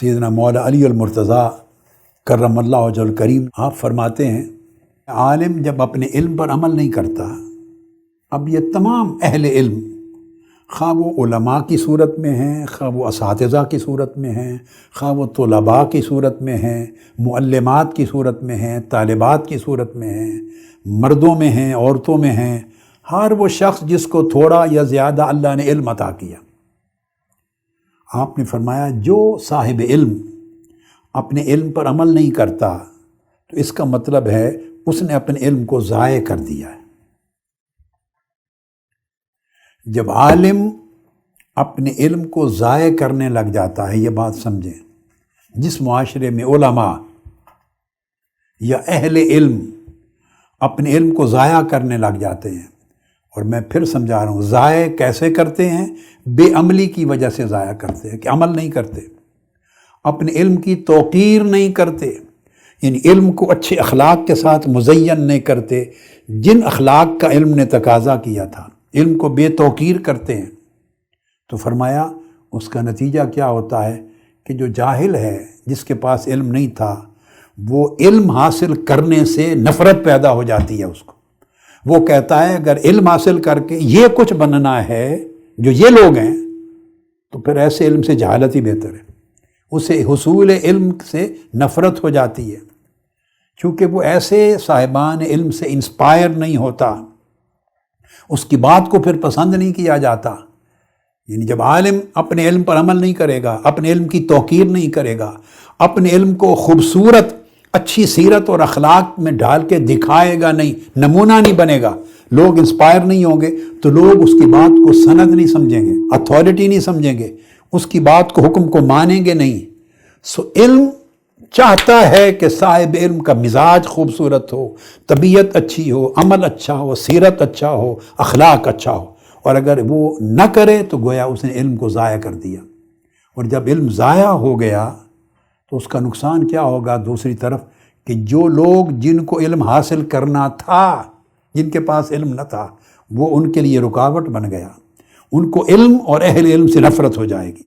سیدنا مولا علی المرتضیٰ کرم اللہ وجہ الکریم آپ فرماتے ہیں، عالم جب اپنے علم پر عمل نہیں کرتا، اب یہ تمام اہل علم خواہ وہ علماء کی صورت میں ہیں خواہ وہ اساتذہ کی صورت میں ہیں خواہ وہ طلباء کی صورت میں ہیں، معلمات کی صورت میں ہیں، طالبات کی صورت میں ہیں، مردوں میں ہیں، عورتوں میں ہیں، ہر وہ شخص جس کو تھوڑا یا زیادہ اللہ نے علم عطا کیا۔ آپ نے فرمایا، جو صاحب علم اپنے علم پر عمل نہیں کرتا، تو اس کا مطلب ہے اس نے اپنے علم کو ضائع کر دیا ہے۔ جب عالم اپنے علم کو ضائع کرنے لگ جاتا ہے، یہ بات سمجھیں، جس معاشرے میں علماء یا اہل علم اپنے علم کو ضائع کرنے لگ جاتے ہیں اور میں پھر سمجھا رہا ہوں، ضائع کیسے کرتے ہیں؟ بے عملی کی وجہ سے ضائع کرتے ہیں کہ عمل نہیں کرتے۔ اپنے علم کی توقیر نہیں کرتے یعنی علم کو اچھے اخلاق کے ساتھ مزین نہیں کرتے۔ جن اخلاق کا علم نے تقاضا کیا تھا، علم کو بے توقیر کرتے ہیں۔ تو فرمایا، اس کا نتیجہ کیا ہوتا ہے؟ کہ جو جاہل ہے، جس کے پاس علم نہیں تھا، وہ علم حاصل کرنے سے نفرت پیدا ہو جاتی ہے اس کو۔ وہ کہتا ہے، اگر علم حاصل کر کے یہ کچھ بننا ہے، جو یہ لوگ ہیں، تو پھر ایسے علم سے جہالت ہی بہتر ہے۔ اسے حصول علم سے نفرت ہو جاتی ہے۔ کیونکہ وہ ایسے صاحبان علم سے انسپائر نہیں ہوتا۔ اس کی بات کو پھر پسند نہیں کیا جاتا۔ یعنی جب عالم اپنے علم پر عمل نہیں کرے گا، اپنے علم کی توقیر نہیں کرے گا، اپنے علم کو خوبصورت اچھی سیرت اور اخلاق میں ڈال کے دکھائے گا نہیں، نمونہ نہیں بنے گا۔ لوگ انسپائر نہیں ہوں گے تو لوگ اس کی بات کو سند نہیں سمجھیں گے، اتھارٹی نہیں سمجھیں گے۔ اس کی بات کو حکم کو مانیں گے نہیں۔ سو علم چاہتا ہے کہ صاحب علم کا مزاج خوبصورت ہو، طبیعت اچھی ہو، عمل اچھا ہو، سیرت اچھا ہو، اخلاق اچھا ہو۔ اور اگر وہ نہ کرے تو گویا اس نے علم کو ضائع کر دیا۔ اور جب علم ضائع ہو گیا تو اس کا نقصان کیا ہوگا دوسری طرف کہ جو لوگ جن کو علم حاصل کرنا تھا، جن کے پاس علم نہ تھا، وہ ان کے لیے رکاوٹ بن گیا۔ ان کو علم اور اہل علم سے نفرت ہو جائے گی۔